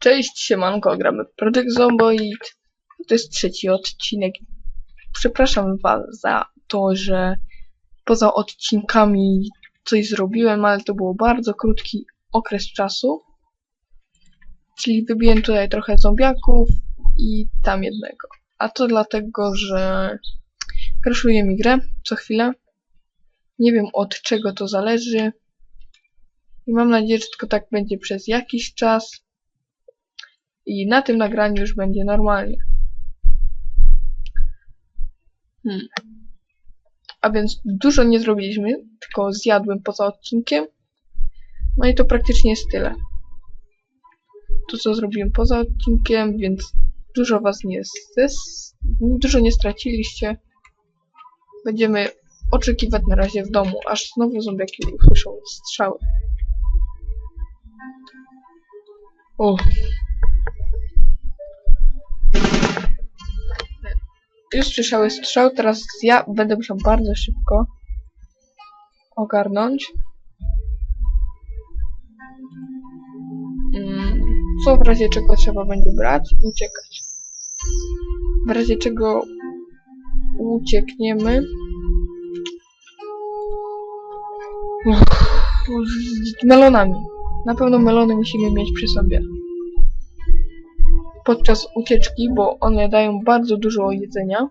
Cześć, siemanko, gramy Project Zomboid. To jest trzeci odcinek. Przepraszam was za to, że poza odcinkami coś zrobiłem, ale to było bardzo krótki okres czasu. Czyli wybiłem tutaj trochę zombiaków i tam jednego. A to dlatego, że crashuje mi grę co chwilę. Nie wiem od czego to zależy. I mam nadzieję, że tylko tak będzie przez jakiś czas. I na tym nagraniu już będzie normalnie. Hmm. A więc dużo nie zrobiliśmy, tylko zjadłem poza odcinkiem. No i to praktycznie jest tyle. To co zrobiłem poza odcinkiem, więc dużo was nie dużo nie straciliście. Będziemy oczekiwać na razie w domu, aż znowu zombiaki usłyszą strzały. O, Już słyszały strzał, teraz ja będę musiał bardzo szybko ogarnąć. Mm, Co w razie czego trzeba będzie brać uciekać. W razie czego uciekniemy. Z melonami. Na pewno melony musimy mieć przy sobie. Podczas ucieczki, bo one dają bardzo dużo jedzenia.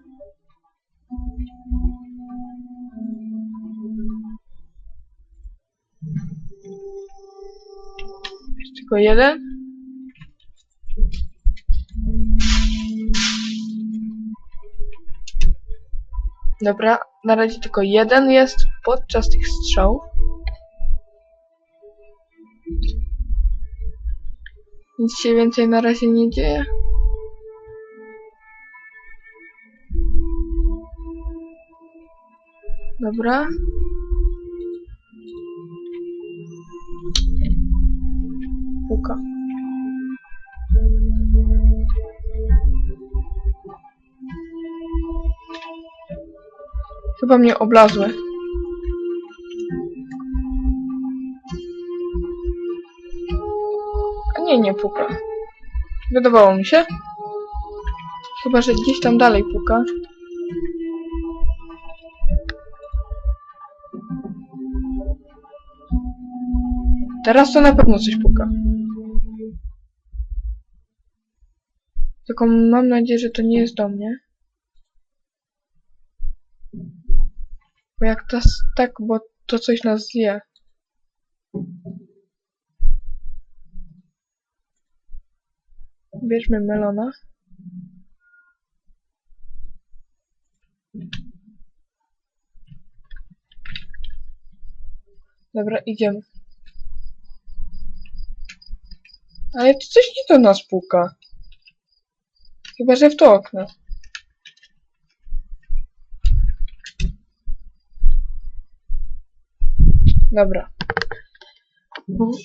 Jest tylko jeden. Dobra, na razie tylko jeden jest podczas tych strzałów. Nic się więcej na razie nie dzieje. Dobra. Puka. Chyba mnie oblazły. Nie, nie puka. Wydawało mi się. Chyba, że gdzieś tam dalej puka. Teraz to na pewno coś puka. Tylko mam nadzieję, że to nie jest do mnie. Bo jak to tak, bo to coś nas zje. Bierzmy melona. Dobra, idziemy. Ale to coś nie do nas puka. Chyba, że w to okno. Dobra. Bu-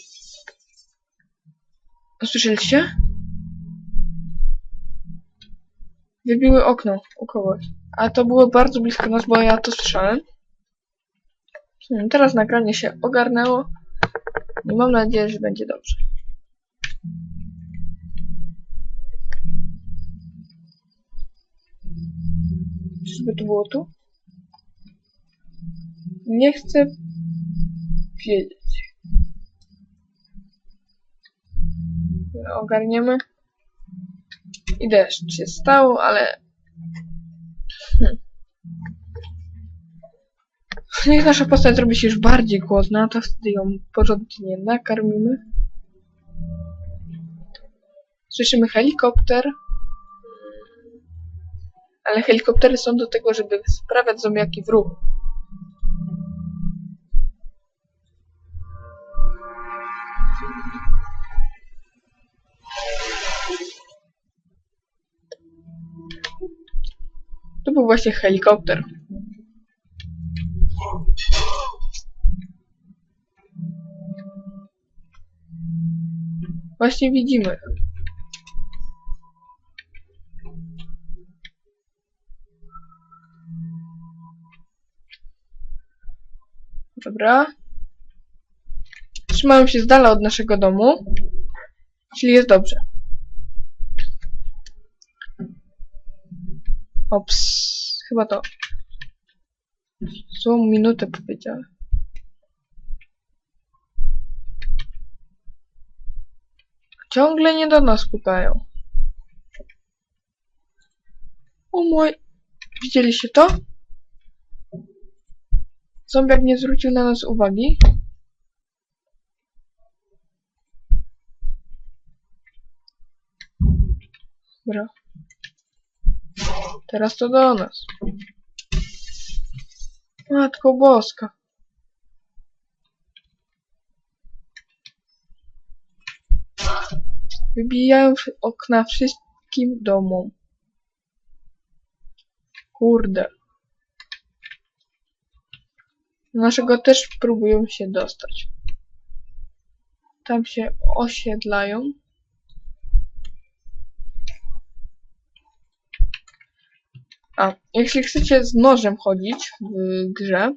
Wybiły okno u kogoś. A to było bardzo blisko nas, bo ja to słyszałem. Teraz nagranie się ogarnęło. I mam nadzieję, że będzie dobrze. Czyżby to było tu? Nie chcę wiedzieć. Ogarniemy. I deszcz się stał, ale... Hmm. Niech nasza postać zrobi się już bardziej głodna, to wtedy ją porządnie nakarmimy. Słyszymy helikopter. Ale helikoptery są do tego, żeby sprawiać zombiaki w ruch. był właśnie helikopter. Właśnie widzimy. Dobra. Trzymałem się z dala od naszego domu. Czyli jest dobrze. Ops chyba to. Złą minutę powiedziałem. Ciągle nie do nas pukają. O mój... Widzieliście to? Zombiak nie zwrócił na nas uwagi. Dobra. Teraz to do nas. Matko Boska. Wybijają okna wszystkim domom. Kurde. Do Naszego też próbują się dostać. Tam się osiedlają. A, jeśli chcecie z nożem chodzić w grze,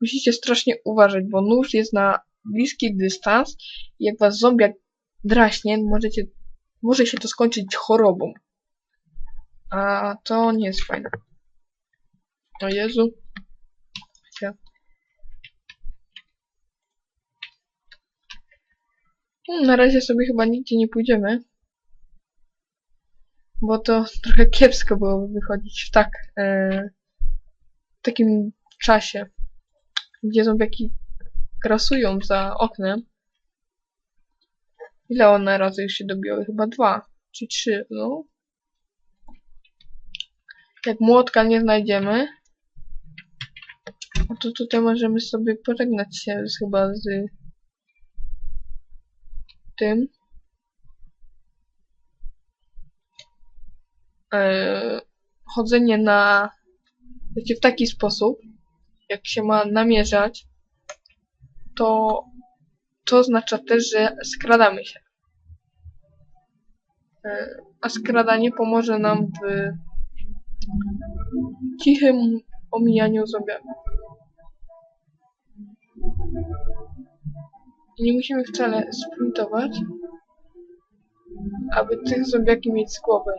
musicie strasznie uważać, bo nóż jest na bliski dystans i jak was zombiak draśnie, możecie, może się to skończyć chorobą. A to nie jest fajne. O Jezu. Hmm, Na razie sobie chyba nigdzie nie pójdziemy. Bo to trochę kiepsko było wychodzić w tak e, w takim czasie, gdzie zombiaki grasują za oknem. Ile one razy już się dobiły? Chyba dwa czy trzy, no. Jak młotka nie znajdziemy, no to tutaj możemy sobie pożegnać się z, chyba z tym. E, chodzenie na wiecie, w taki sposób, jak się ma namierzać, to to oznacza też, że skradamy się. E, A skradanie pomoże nam w cichym omijaniu zombiaków. I nie musimy wcale sprintować, aby tych zombiaki mieć z głowy.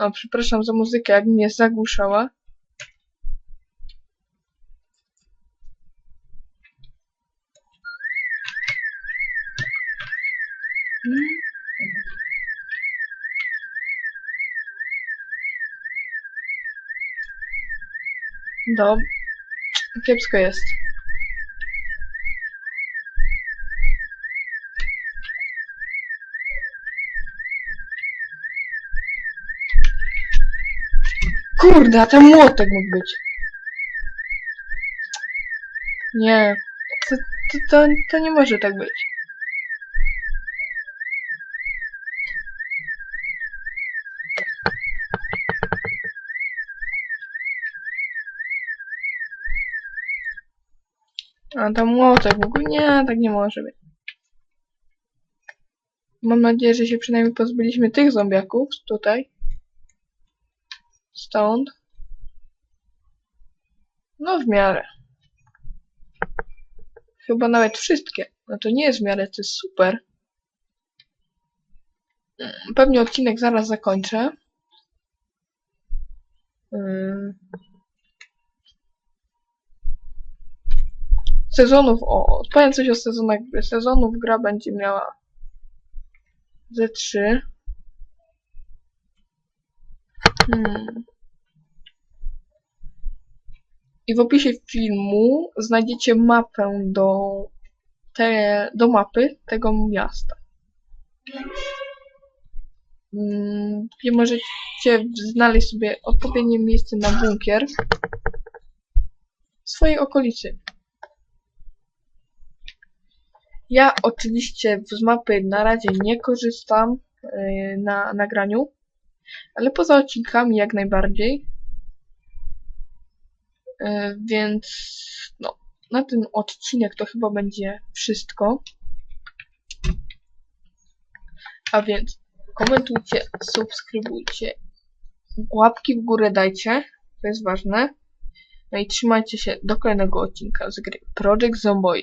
O, przepraszam za muzykę, jak mnie zagłuszała. Dob. Kiepsko jest. Kurde, a ten młotek mógł być. Nie. To, to, to, to nie może tak być. A tam młotek mógł. Nie, tak nie może być. Mam nadzieję, że się przynajmniej pozbyliśmy tych zombiaków tutaj. Stąd. No w miarę. Chyba nawet wszystkie. No to nie jest w miarę, to jest super. Pewnie odcinek zaraz zakończę. Sezonów, o, powiem coś o sezonach. Sezonów gra będzie miała ze trzy. Hmm. I w opisie filmu znajdziecie mapę do, te, do mapy tego miasta. Mm, Gdzie możecie znaleźć sobie odpowiednie miejsce na bunkier w swojej okolicy. Ja oczywiście z mapy na razie nie korzystam yy, na nagraniu, ale poza odcinkami jak najbardziej. Yy, Więc no, na ten odcinek to chyba będzie wszystko. A więc komentujcie, subskrybujcie, łapki w górę dajcie, to jest ważne. No i trzymajcie się do kolejnego odcinka z gry Project Zomboid.